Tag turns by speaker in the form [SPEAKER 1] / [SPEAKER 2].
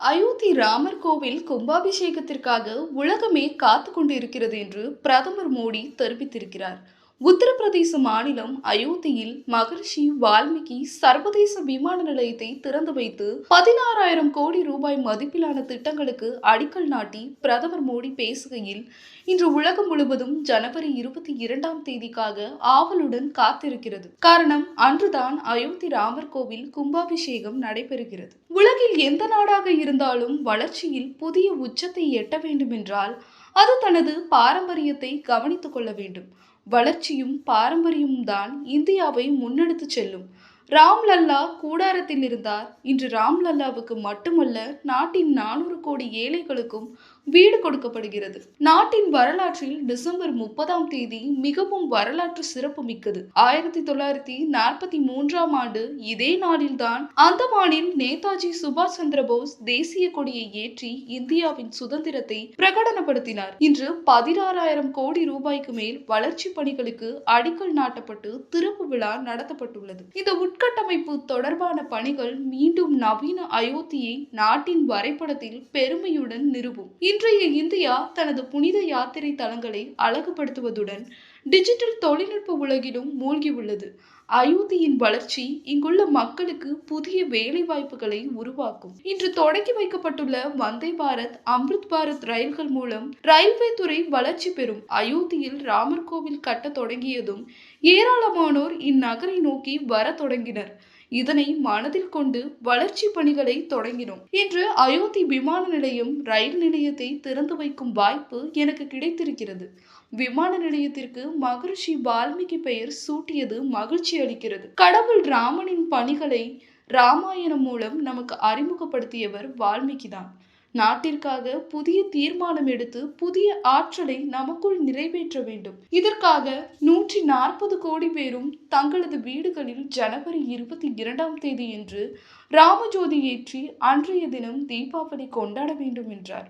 [SPEAKER 1] அயோத்தி ராமர் கோவில் கும்பாபிஷேகத்திற்காக உலகமே காத்து கொண்டிருக்கிறது என்று பிரதமர் மோடி தெரிவித்திருக்கிறார். உத்தரப்பிரதேச மாநிலம் அயோத்தியில் மகர்ஷி வால்மீகி சர்வதேச விமான நிலையத்தை திறந்து வைத்து பதினாறாயிரம் கோடி ரூபாய் மதிப்பிலான திட்டங்களுக்கு அடிக்கல் நாட்டி பிரதமர் மோடி பேசுகையில் இன்று உலகம் முழுவதும் ஜனவரி இருபத்தி இரண்டாம் தேதிக்காக ஆவலுடன் காத்திருக்கிறது. காரணம் அன்றுதான் அயோத்தி ராமர் கோவில் கும்பாபிஷேகம் நடைபெறுகிறது. உலகில் எந்த நாடாக இருந்தாலும் வளர்ச்சியில் புதிய உச்சத்தை எட்ட வேண்டுமென்றால் அது தனது பாரம்பரியத்தை கவனித்துக் கொள்ள வேண்டும். வளர்ச்சியும் பாரம்பரியமும் தான் இந்தியாவை முன்னெடுத்து செல்லும். ராம் லல்லா கூடாரத்தில் இருந்தார். இன்று ராம்லல்லாவுக்கு மட்டுமல்ல நாட்டின் நானூறு கோடி ஏழைகளுக்கும் வீடு கொடுக்கப்படுகிறது. நாட்டின் வரலாற்றில் டிசம்பர் முப்பதாம் தேதி மிகவும் வரலாற்று சிறப்பு மிக்கது. ஆயிரத்தி தொள்ளாயிரத்தி நாற்பத்தி மூன்றாம் ஆண்டு இதே நாளில்தான் அந்தமானில் நேதாஜி சுபாஷ் சந்திர போஸ் தேசிய கொடியை ஏற்றி இந்தியாவின் சுதந்திரத்தை பிரகடனப்படுத்தினார். இன்று பதினாறாயிரம் கோடி ரூபாய்க்கு மேல் வளர்ச்சி பணிகளுக்கு அடிக்கல் நாட்டப்பட்டு திறப்பு விழா நடத்தப்பட்டுள்ளது. இந்த உட்கட்டமைப்பு தொடர்பான பணிகள் மீண்டும் நவீன அயோத்தியை நாட்டின் வரைபடத்தில் பெருமையுடன் நிறுவும். இன்றைய இந்தியா தனது புனித யாத்திரை தலங்களை அழகுபடுத்துவதுடன் டிஜிட்டல் தொழில்நுட்ப உலகிலும் மூழ்கியுள்ளது. அயோத்தியின் வளர்ச்சி இங்குள்ள மக்களுக்கு புதிய வேலை வாய்ப்புகளை உருவாக்கும். இன்று தொடங்கி வைக்கப்பட்டுள்ள வந்தே பாரத் அம்ருத் பாரத் ரயில்கள் மூலம் ரயில்வே துறை வளர்ச்சி பெறும் அயோத்தியில் ராமர் கோவில் கட்ட தொடங்கியதும் ஏராளமானோர் இந்நகரை நோக்கி வர தொடங்கினர். இதனை மனதில் கொண்டு வளர்ச்சி பணிகளை தொடங்கினோம். இன்று அயோத்தி விமான நிலையம் ரயில் நிலையத்தை திறந்து வைக்கும் வாய்ப்பு எனக்கு கிடைத்திருக்கிறது. விமான நிலையத்திற்கு மகரிஷி வால்மீகி பெயர் சூட்டியது மகிழ்ச்சி அளிக்கிறது. கடவுள் ராமனின் பணிகளை ராமாயணம் மூலம் நமக்கு அறிமுகப்படுத்தியவர் வால்மீகி தான் நாட்டிற்காக புதிய தீர்மானம் எடுத்து புதிய ஆற்றலை நமக்குள் நிறைவேற்ற வேண்டும். இதற்காக நூற்றி நாற்பது கோடி பேரும் தங்களது வீடுகளில் ஜனவரி இருபத்தி இரண்டாம் தேதி என்று ராமஜோதி ஏற்றி அன்றைய தினம் தீபாவளி கொண்டாட வேண்டும் என்றார்.